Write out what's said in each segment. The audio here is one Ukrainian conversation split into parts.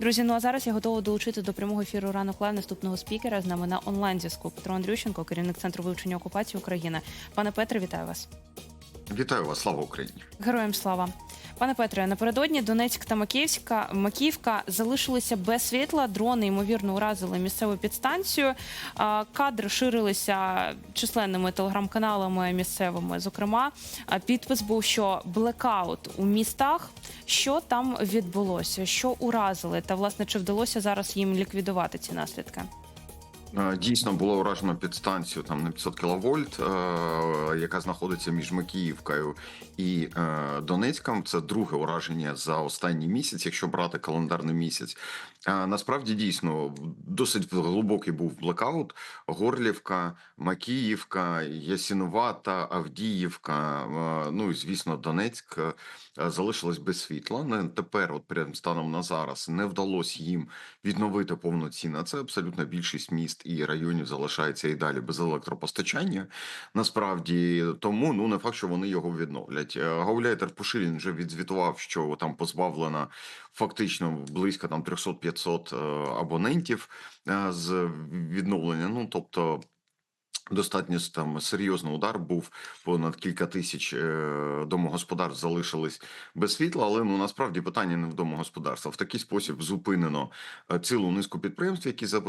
Друзі, ну а зараз я готова долучити до прямого ефіру ранок лайв наступного спікера з нами на онлайн зв'язку Петро Андрющенко, керівник центру вивчення окупації України. Пане Петре, вітаю вас. Вітаю вас, слава Україні. Героям слава. Пане Петре, напередодні Донецьк та Макіївська Макіївка залишилися без світла. Дрони ймовірно уразили місцеву підстанцію. Кадри ширилися численними телеграм-каналами місцевими. Зокрема, підпис був, що блекаут у містах. Що там відбулося? Що уразили? Та власне чи вдалося зараз їм ліквідувати ці наслідки? Е, Дійсно було уражено підстанцію там на 500 кВт, яка знаходиться між Макіївкою і е, Донецьком. Це друге ураження за останній місяць, якщо брати календарний місяць. Е, Насправді дійсно досить глибокий був блекаут. Горлівка, Макіївка, Ясінувата, Авдіївка. е, Ну і звісно, Донецьк е, залишилось без світла. Не тепер, от прямо станом на зараз, не вдалося їм відновити повноцінно. Це абсолютно більшість міст і районів залишається і далі без електропостачання. Насправді тому ну не факт, що вони його відновлять. Е, Гауляйтер Пушилін вже відзвітував, що там позбавлено фактично близько там 300-500 е, абонентів е, з відновлення. Ну тобто. Достатньо там серйозний удар був понад кілька тисяч е, домогосподарств залишились без світла. Але ну насправді питання не в домогосподарства. В такий спосіб зупинено е, цілу низку підприємств, які е,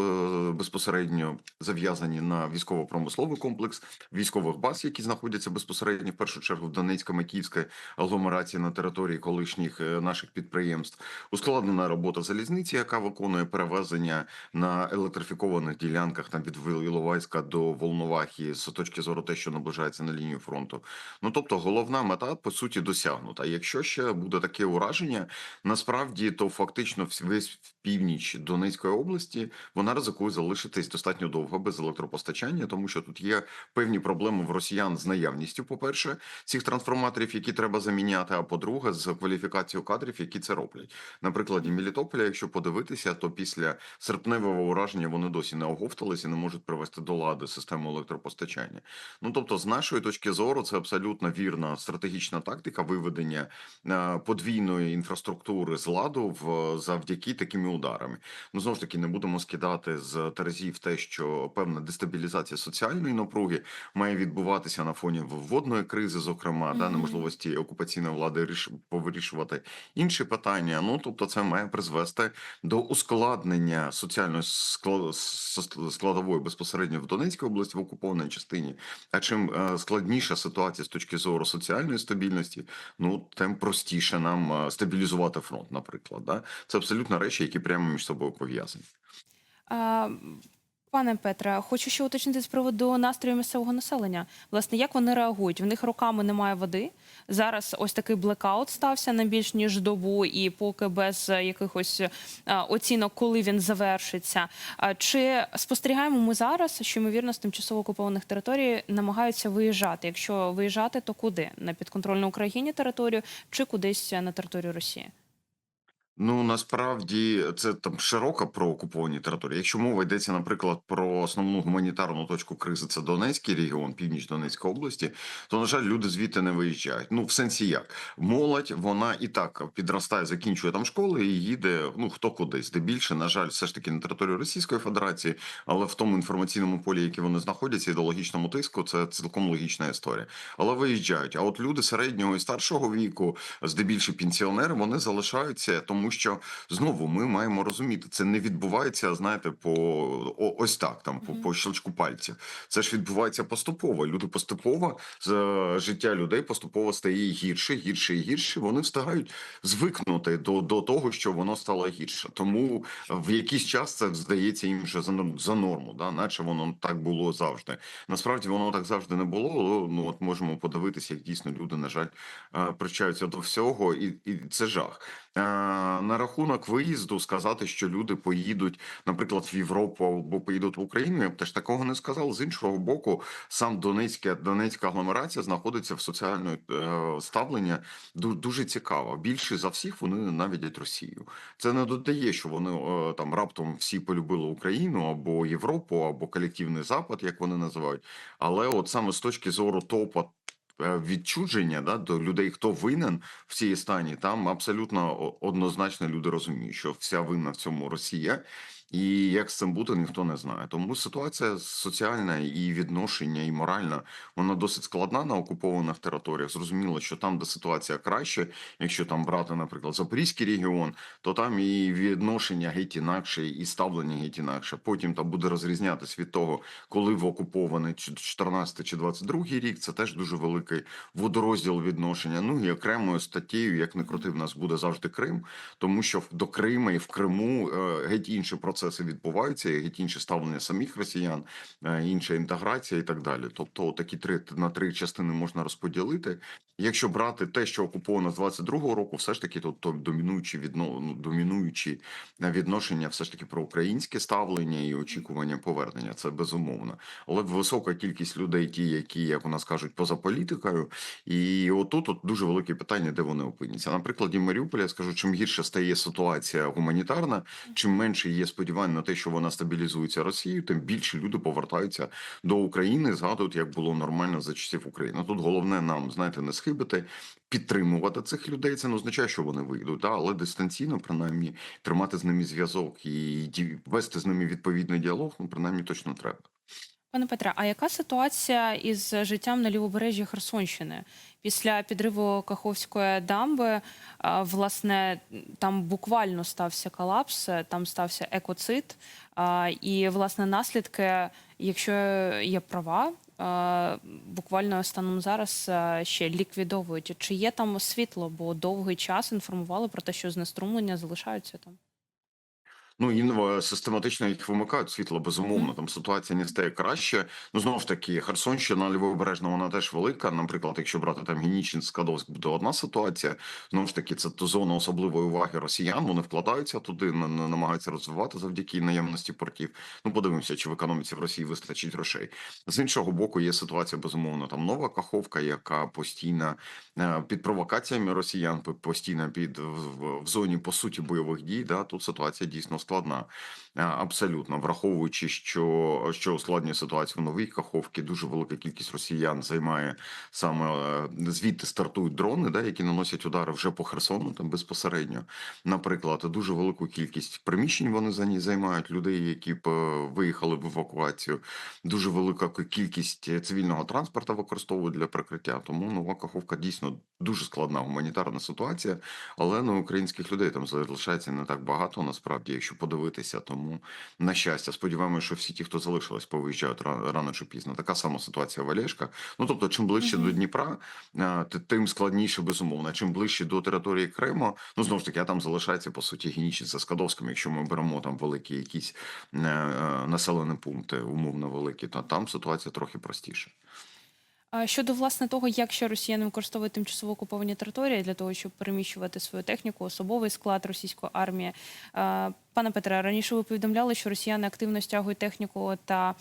безпосередньо зав'язані на військово-промисловий комплекс військових баз, які знаходяться безпосередньо в першу чергу в Донецька-Макіївській агломерації на території колишніх наших підприємств. Ускладнена робота залізниці, яка виконує перевезення на електрифікованих ділянках там від Іловайська до Волновахи з точки зору те, що наближається на лінію фронту. Ну тобто, головна мета по суті досягнута. Якщо ще буде таке ураження, насправді то фактично весь північ Донецької області вона ризикує залишитись достатньо довго без електропостачання, тому що тут є певні проблеми в росіян з наявністю. По перше, цих трансформаторів, які треба заміняти. А по-друге, з кваліфікацією кадрів, які це роблять. На прикладі Мелітополя, якщо подивитися, то після серпневого ураження вони досі не оговтались і не можуть привести до лади систему електропостачання. Ну тобто, з нашої точки зору, це абсолютно вірна стратегічна тактика виведення е, подвійної інфраструктури з ладу в завдяки такими ударами. Ну знову ж таки, не будемо скидати з терезів те, що певна дестабілізація соціальної напруги має відбуватися на фоні водної кризи, зокрема, да неможливості окупаційної влади ріш... повирішувати інші питання. Ну тобто, це має призвести до ускладнення соціальної склад... складової безпосередньо в Донецькій області в окупованій частині. А чим е, складніша ситуація з точки зору соціальної стабільності, ну тим простіше нам е, стабілізувати фронт, наприклад. Да? Це абсолютно речі, які прямо між собою пов'язані. Пане Петре, хочу ще уточнити з приводу настрою місцевого населення. Власне, як вони реагують? В них роками немає води. Зараз ось такий блекаут стався на більш ніж добу, і поки без е, якихось е, оцінок, коли він завершиться. Чи спостерігаємо ми зараз, що ймовірно з тимчасово окупованих територій намагаються виїжджати? Якщо виїжджати, то куди? На підконтрольну Україні територію чи кудись на територію Росії? Ну насправді це там широка про окуповані території. Якщо мова йдеться, наприклад, про основну гуманітарну точку кризи, це Донецький регіон, північ Донецької області, то на жаль, люди звідти не виїжджають. Ну в сенсі як молодь, вона і так підростає, закінчує там школи і їде. Ну хто кудись. Здебільше, на жаль, все ж таки на територію Російської Федерації, але в тому інформаційному полі, яке вони знаходяться, ідеологічному тиску, це цілком логічна історія. Але виїжджають. А от люди середнього і старшого віку, здебільшого пенсіонери, вони залишаються, тому що знову ми маємо розуміти, це не відбувається, знаєте, по о- ось так, там по, по щелчку пальців. Це ж відбувається поступово. Люди поступово з е, життя людей поступово стає гірше, гірше і гірше. Вони встигають звикнути до, до того, що воно стало гірше. Тому в якийсь час це здається їм вже за, за норму, да, наче воно так було завжди. Насправді воно так завжди не було. але, Ну от можемо подивитися, як дійсно люди, на жаль, е, причаються до всього, і, і це жах. Е, На рахунок виїзду сказати, що люди поїдуть, наприклад, в Європу або поїдуть в Україну, я б теж такого не сказав. З іншого боку, сам Донецька Донецька агломерація знаходиться в соціальному е, ставлення ду- дуже цікаво. Більше за всіх вони ненавидять Росію. Це не додає, що вони е, там раптом всі полюбили Україну або Європу, або колективний Запад, як вони називають. Але от саме з точки зору топа відчудження да, до людей, хто винен в цій стані, там абсолютно однозначно люди розуміють, що вся винна в цьому Росія. І як з цим бути, ніхто не знає. Тому ситуація соціальна і відношення, і моральна, вона досить складна на окупованих територіях. Зрозуміло, що там, де ситуація краще, якщо там брати, наприклад, Запорізький регіон, то там і відношення геть інакше, і ставлення геть інакше. Потім там буде розрізнятись від того, коли в окупований чи 14 чи 22 рік. Це теж дуже великий водорозділ відношення. Ну і окремою статтєю, як не крути, в нас буде завжди Крим, тому що до Крима і в Криму е, геть інші процеси відбуваються, і геть інше ставлення самих росіян, е, інша інтеграція і так далі. Тобто, такі три на три частини можна розподілити. Якщо брати те, що окуповано з 22-го року, все ж таки тут то домінуючі відно, ну, домінуючі е, відношення, все ж таки про українське ставлення і очікування повернення. Це безумовно. Але висока кількість людей, ті, які, як у нас кажуть, поза політикою, і отут от дуже велике питання, де вони опиняться. На прикладі Маріуполя я скажу, чим гірше стає ситуація гуманітарна, чим менше є сподівань на те, що вона стабілізується Росією, тим більше люди повертаються до України, згадують, як було нормально за часів України. Тут головне нам знаєте не схибити, підтримувати цих людей. Це не означає, що вони вийдуть, да? але дистанційно, принаймні, тримати з ними зв'язок і вести з ними відповідний діалог. Ну принаймні точно треба. Пане Петре, а яка ситуація із життям на лівобережжі Херсонщини? Після підриву Каховської дамби, власне, там буквально стався колапс, там стався екоцид. І, власне, наслідки, якщо є права, буквально станом зараз ще ліквідовують. Чи є там світло? Бо довгий час інформували про те, що знеструмлення залишаються там. Ну і систематично їх вимикають світло, безумовно. Там ситуація не стає краще. Ну знову ж таки, Херсонщина, Лівобережна, вона теж велика. Наприклад, якщо брати там Генічин, Скадовськ, буде одна ситуація. Знову ж таки, це зона особливої уваги росіян. Вони вкладаються туди, на- на- намагаються розвивати завдяки наявності портів. Ну, подивимося, чи в економіці в Росії вистачить грошей. З іншого боку, є ситуація безумовно. Там нова Каховка, яка постійно е, під провокаціями росіян, постійно під в, в- в зоні по суті бойових дій. Да, тут ситуація дійсно складна. Е, Абсолютно, враховуючи, що, що ускладнює ситуацію в новій Каховці, дуже велика кількість росіян займає саме е, звідти стартують дрони, да, які наносять удари вже по Херсону, там безпосередньо. Наприклад, дуже велику кількість приміщень вони за ній займають людей, які б е, виїхали в евакуацію. Дуже велика кількість цивільного транспорту використовують для прикриття. Тому нова Каховка дійсно дуже складна гуманітарна ситуація. Але ну, українських людей там залишається не так багато, насправді, якщо подивитися. Тому на щастя, сподіваємося, що всі ті, хто залишились, повиїжджають ра- рано чи пізно. Така сама ситуація в Олешках. Ну тобто, чим ближче Мгм. до Дніпра, е, тим складніше безумовно. Чим ближче до території Криму, ну знову ж таки, а там залишається по суті Генічниця з Скадовським. Якщо ми беремо там великі якісь е, е, населені пункти, умовно великі, то там ситуація трохи простіша. Щодо власне того, як ще росіяни використовують тимчасово окуповані території для того, щоб переміщувати свою техніку, особовий склад російської армії. Пане Петре, раніше ви повідомляли, що росіяни активно стягують техніку та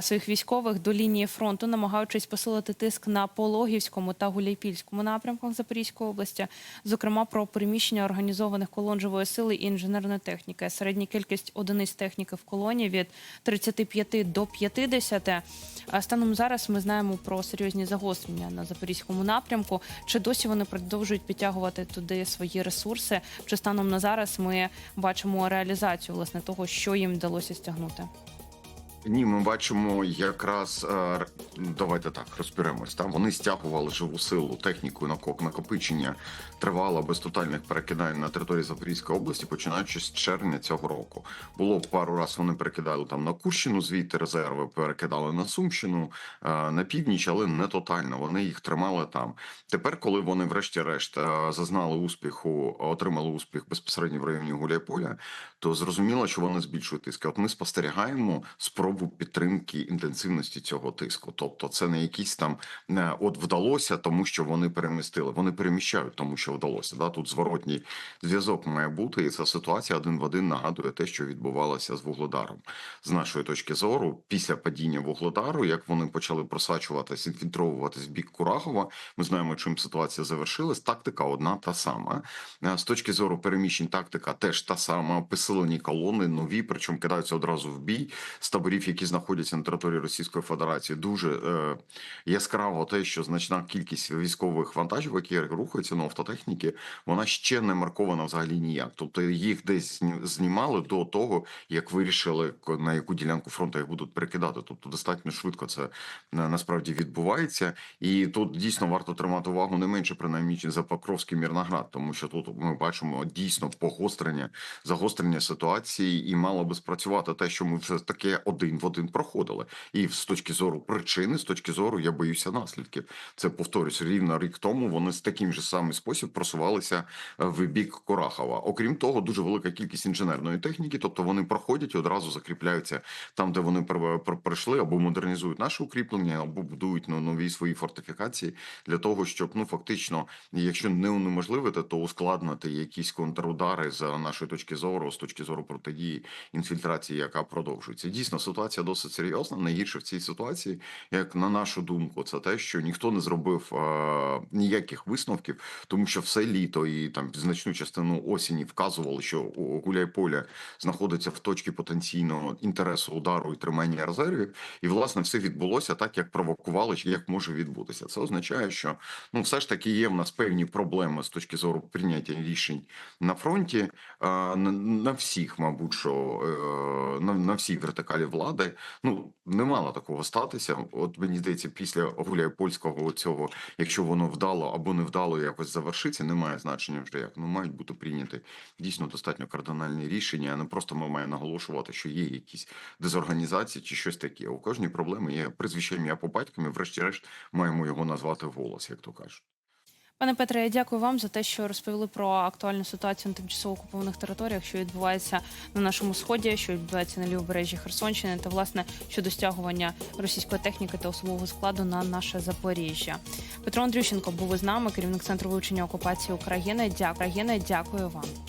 своїх військових до лінії фронту, намагаючись посилити тиск на Пологівському та Гуляйпільському напрямках Запорізької області, зокрема про переміщення організованих колон живої сили і інженерної техніки. Середня кількість одиниць техніки в колоні від 35 до 50. Станом зараз ми знаємо про серйозні загострення на запорізькому напрямку. Чи досі вони продовжують підтягувати туди свої ресурси? Чи станом на зараз ми бачимо реалізацію власне того, що їм вдалося стягнути? Ні, ми бачимо якраз е, давайте так розберемось. Там вони стягували живу силу, техніку на кок накопичення тривало без тотальних перекидань на території Запорізької області, починаючи з червня цього року. Було пару разів вони перекидали там на Курщину, звідти резерви перекидали на Сумщину, е, на північ, але не тотально. Вони їх тримали там. Тепер, коли вони, врешті-решт, е, зазнали успіху, отримали успіх безпосередньо в районі Гуляйполя, то зрозуміло, що вони збільшують тиск. От ми спостерігаємо спробу підтримки інтенсивності цього тиску. Тобто, це не якісь там не от вдалося, тому що вони перемістили. Вони переміщають, тому що вдалося. Да? Тут зворотній зв'язок має бути, і ця ситуація один в один нагадує те, що відбувалося з вугледаром. З нашої точки зору, після падіння вугледару, як вони почали просачуватись, інфільтровуватись в бік Курахова, ми знаємо, чим ситуація завершилась. Тактика одна та сама. Е, З точки зору переміщень, тактика теж та сама. Посилені колони, нові, причому кидаються одразу в бій з таборів які знаходяться на території Російської Федерації, дуже е, яскраво те, що значна кількість військових вантажівок, які рухаються на автотехніки, вона ще не маркована взагалі ніяк. Тобто їх десь знімали до того, як вирішили на яку ділянку фронту їх будуть перекидати. Тобто достатньо швидко це насправді відбувається. І тут дійсно варто тримати увагу не менше принаймні за Покровський Мірноград, тому що тут ми бачимо дійсно погострення, загострення ситуації, і мало би спрацювати те, що ми вже таке один в один проходили. І з точки зору причини, з точки зору, я боюся наслідків. Це повторюсь, рівно рік тому вони з таким же самим спосіб просувалися е, в бік Корахова. Окрім того, дуже велика кількість інженерної техніки, тобто вони проходять і одразу закріпляються там, де вони пр- пр- пройшли, або модернізують наші укріплення, або будують ну, нові свої фортифікації для того, щоб ну фактично, якщо не унеможливити, то ускладнити якісь контрудари з нашої точки зору, з точки зору протидії інфільтрації, яка продовжується. Дійсно, ситуація досить серйозна. Найгірше в цій ситуації, як на нашу думку, це те, що ніхто не зробив е, ніяких висновків, тому що все літо і там значну частину осені вказували, що Гуляйполе знаходиться в точці потенційного інтересу удару і тримання резервів. І власне все відбулося так, як провокували, як може відбутися. Це означає, що ну все ж таки є в нас певні проблеми з точки зору прийняття рішень на фронті. е, всіх, мабуть, що е, на, на всій вертикалі влади. Ну не мало такого статися. От мені здається, після Гуляйпольського цього, якщо воно вдало або не вдало якось завершиться, немає значення вже як. Ну мають бути прийняті дійсно достатньо кардинальні рішення, а не просто ми маємо наголошувати, що є якісь дезорганізації чи щось таке. У кожній проблеми є ім'я по батькам, і врешті-решт маємо його назвати вголос, як то кажуть. Пане Петре, я дякую вам за те, що розповіли про актуальну ситуацію на тимчасово окупованих територіях, що відбувається на нашому сході, що відбувається на лівобережжі Херсонщини, та власне щодо стягування російської техніки та особового складу на наше Запоріжжя. Петро Андрющенко був із нами, керівник центру вивчення окупації України. Дякую. Дякую вам.